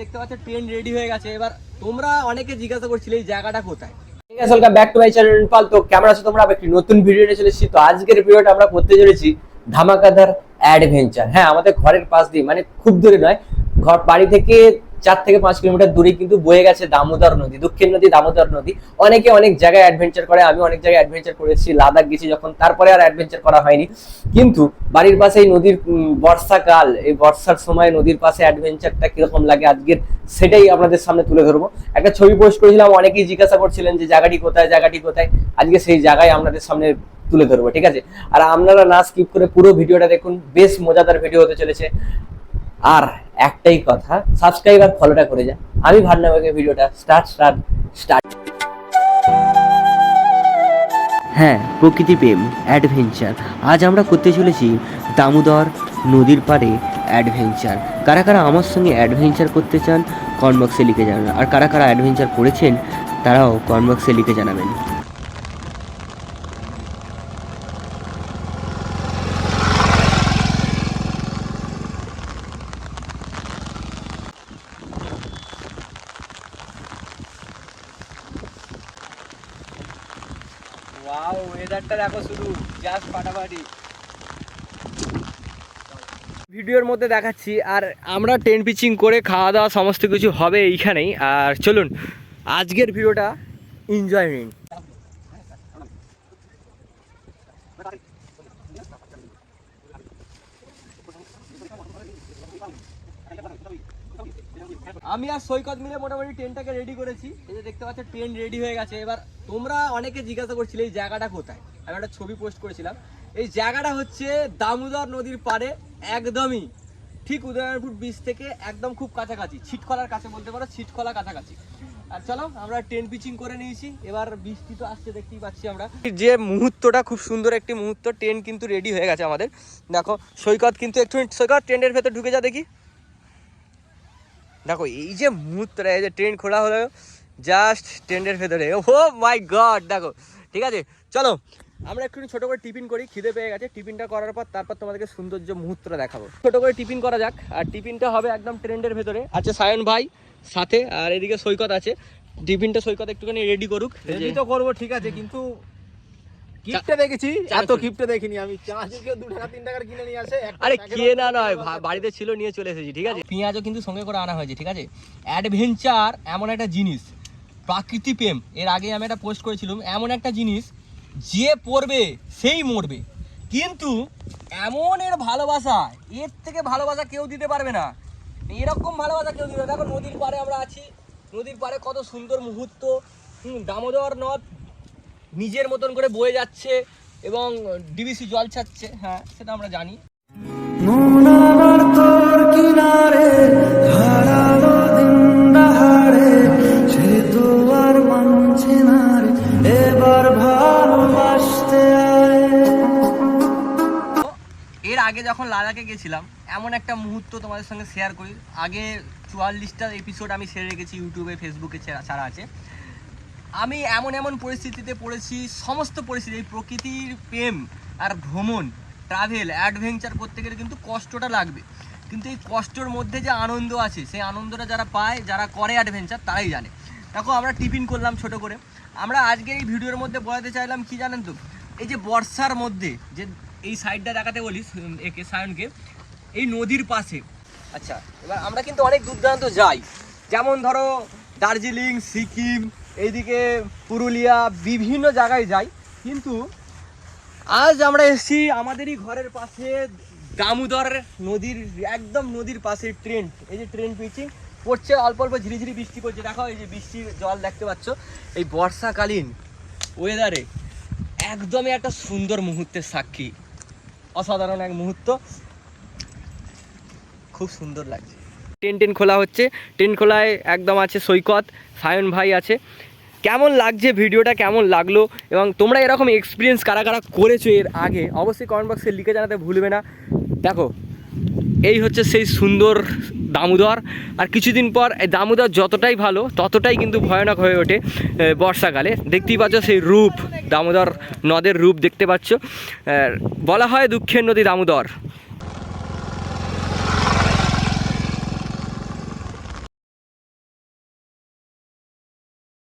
দেখতে পাচ্ছ train ready হয়ে গেছে। এবার তোমরা অনেকে জিজ্ঞাসা করছিলে এই জায়গাটা কোথায়? ঠিক আছে welcome back to my channel পাল তো কেমন আছো তোমরা? আবার একটি নতুন ভিডিও নিয়ে চলে এসেছি। তো আজকের ভিডিওটা আমরা করতে চলেছি ধামাকাদার অ্যাডভেঞ্চার হ্যাঁ আমাদের ঘরের পাশ দিয়ে মানে খুব দূরে নয় ঘর বাড়ি থেকে চার থেকে পাঁচ কিলোমিটার দূরে কিন্তু বয়ে গেছে দামোদর নদী, দক্ষিণ নদী, দামোদর নদী। অনেকে অনেক জায়গায় অ্যাডভেঞ্চার করে, আমি অনেক জায়গায় অ্যাডভেঞ্চার করেছি, লাদাখ গেছি যখন, তারপরে আর অ্যাডভেঞ্চার করা হয়নি। কিন্তু বাড়ির পাশে এই নদীর বর্ষাকাল, এই বর্ষার সময় নদীর পাশে অ্যাডভেঞ্চারটা কীরকম লাগে আজকের, সেটাই আপনাদের সামনে তুলে ধরবো। একটা ছবি পোস্ট করেছিলাম, অনেকেই জিজ্ঞাসা করছিলেন যে জায়গাটি কোথায় জায়গাটি কোথায়? আজকে সেই জায়গায় আপনাদের সামনে তুলে ধরবো, ঠিক আছে? আর আপনারা না স্কিপ করে পুরো ভিডিওটা দেখুন, বেশ মজাদার ভিডিও হতে চলেছে। আর একটাই কথা সাবস্ক্রাইব আর ফলোটা করে যা। আমি ভান্নাবাকে ভিডিওটা স্টার্ট স্টার্ট স্টার্ট হ্যাঁ প্রকৃতি প্রেম অ্যাডভেঞ্চার আজ আমরা করতে চলেছি দামোদর নদীর পাড়ে অ্যাডভেঞ্চার কারা কারা আমার সঙ্গে অ্যাডভেঞ্চার করতে চান, কমেন্ট বক্সে লিখে জানান। আর কারা কারা অ্যাডভেঞ্চার করেছেন, তারাও কমেন্ট বক্সে লিখে জানাবেন। ওয়াও ওয়েদারটা দেখো শুধু জাস্ট ভিডিওর মধ্যে দেখাচ্ছি, আর আমরা টেন পিচিং করে খাওয়া দাওয়া সমস্ত কিছু হবে এইখানেই। আর চলুন, আজকের ভিডিওটা এনজয় নিন আমি আর সৈকত মিলে মোটামুটি ট্রেনটাকে রেডি করেছি। এই যে দেখতে পাচ্ছ ট্রেন রেডি হয়ে গেছে। এবার তোমরা অনেকে জিজ্ঞাসা করছিলে, এই জায়গাটা কোথায়? আমি একটা ছবি পোস্ট করেছিলাম। এই জায়গাটা হচ্ছে দামোদর নদীর পাড়ে, একদমই ঠিক উদয়নপুর বিচ থেকে একদম খুব কাছাকাছি। ছিটখলার কাছে বলতে পারো, ছিটখলা কাছাকাছি। আর চলো, আমরা ট্রেন পিচিং করে নিয়েছি। এবার বৃষ্টি তো আসছে, দেখতেই পাচ্ছি আমরা। যে মুহূর্তটা খুব সুন্দর একটি মুহূর্ত ট্রেন কিন্তু রেডি হয়ে গেছে আমাদের। দেখো, সৈকত কিন্তু একটু, সৈকত ট্রেনের ভেতর ঢুকে যা দেখি। দেখো, এই যে মুহূর্তটা, এই যে ট্রেন খোলা হলো জাস্ট ট্রেনের ভেতরে। ও মাই গড দেখো, ঠিক আছে? চলো, আমরা একটু ছোট করে টিফিন করি, খিদে পেয়ে গেছে। টিফিনটা করার পর তারপর তোমাদেরকে সৌন্দর্য মুহূর্তটা দেখাবো। ছোট করে টিফিন করা যাক, আর টিফিনটা হবে একদম ট্রেন্ডের ভেতরে। আছে সায়ন ভাই, সাথে, আর এদিকে সৈকত আছে। টিফিনটা সৈকত একটুখানি রেডি করুক। রেডি তো করব, ঠিক আছে, কিন্তু দেখেছি? এত দেখিনি আমি। দু টাকা তিন টাকার কিনে নিয়ে আসে আরে কে না নয় ভা- বাড়িতে ছিল নিয়ে চলে এসেছি ঠিক আছে? পেঁয়াজও কিন্তু সঙ্গে করে আনা হয়েছে ঠিক আছে? অ্যাডভেঞ্চার এমন একটা জিনিস প্রাকৃতি প্রেম। এর আগে আমি একটা পোস্ট করেছিলাম এমন একটা জিনিস যে পড়বে সেই মরবে। কিন্তু এমন এর ভালোবাসা এর থেকে ভালোবাসা কেউ দিতে পারবে না। এরকম ভালোবাসা কেউ দিতে পারবে না। দেখো নদীর পাড়ে আমরা আছি নদীর পাড়ে কত সুন্দর মুহূর্ত। দামোদর নদ নিজের মতন করে বয়ে যাচ্ছে এবং ডিবিসি জল ছাড়ছে হ্যাঁ সেটা আমরা জানি। এর আগে যখন লাদাখে গেছিলাম এমন একটা মুহূর্ত তোমাদের সঙ্গে শেয়ার করি। আগে চুয়াল্লিশটা এপিসোড আমি সেরে রেখেছি ইউটিউবে ফেসবুকে ছাড়া আছে। আমি এমন এমন পরিস্থিতিতে পড়েছি, সমস্ত পরিস্থিতি, এই প্রকৃতির প্রেম আর ভ্রমণ ট্রাভেল অ্যাডভেঞ্চার করতে গেলে কিন্তু কষ্টটা লাগবে। কিন্তু এই কষ্টর মধ্যে যে আনন্দ আছে, সেই আনন্দটা যারা পায়, যারা করে অ্যাডভেঞ্চার তারাই জানে। দেখো, আমরা টিফিন করলাম ছোট করে। আমরা আজকে এই ভিডিওর মধ্যে বলাতে চাইলাম কি জানেন তো? এই যে বর্ষার মধ্যে, যে এই সাইডটা দেখাতে বলি একে, সায়নকে। এই নদীর পাশে। আচ্ছা এবার আমরা কিন্তু অনেক দূর দূরান্ত যাই। যেমন ধরো, দার্জিলিং, সিকিম এইদিকে পুরুলিয়া বিভিন্ন জায়গায় যাই, কিন্তু আজ আমরা এসেছি আমাদেরই ঘরের পাশে দামোদর নদীর, একদম নদীর পাশে ট্রেন। এই যে ট্রেন পিচিং পড়ছে অল্প অল্প ঝিরিঝিরি বৃষ্টি পড়ছে। দেখো এই যে বৃষ্টির জল দেখতে পাচ্ছ, এই বর্ষাকালীন ওয়েদারে একদমই একটা সুন্দর মুহূর্তের সাক্ষী। অসাধারণ এক মুহূর্ত। খুব সুন্দর লাগছে। টেন টেন খোলা হচ্ছে। টেন খোলায় একদম আছে সৈকত, সায়ন ভাই আছে। কেমন লাগছে ভিডিওটা, কেমন লাগল এবং তোমরা এরকম এক্সপিরিয়েন্স কারা কারা করেছ এর আগে, অবশ্যই কমেন্ট বক্সে লিখে জানাতে ভুলবে না। দেখো, এই হচ্ছে সেই সুন্দর দামোদর। আর কিছুদিন পর দামোদর যতটাই ভালো, ততটাই কিন্তু ভয়ানক হয়ে ওঠে বর্ষাকালে। দেখতেই পাচ্ছ সেই রূপ, দামোদর নদের রূপ দেখতে পাচ্ছ। বলা হয় দুঃখের নদী দামোদর।